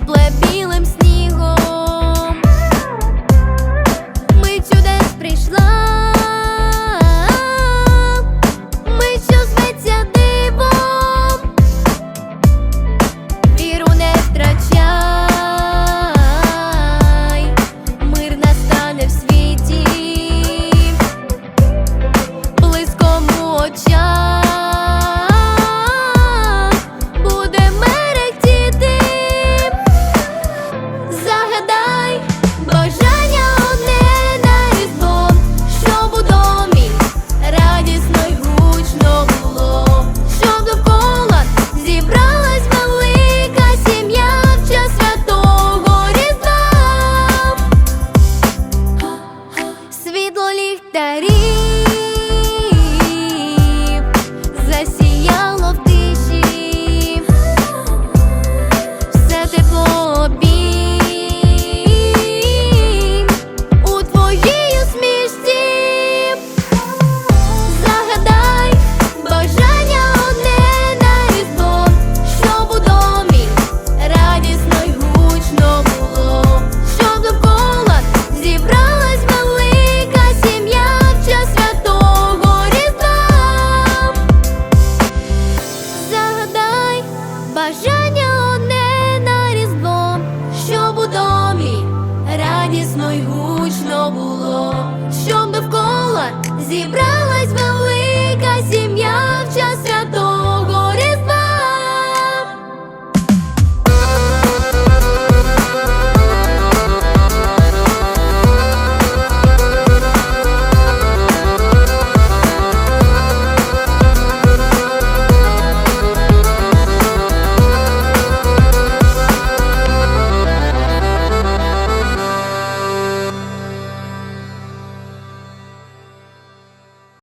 срібле білим сніг. Daddy. Радісно й гучно було, щоб довкола зібрати.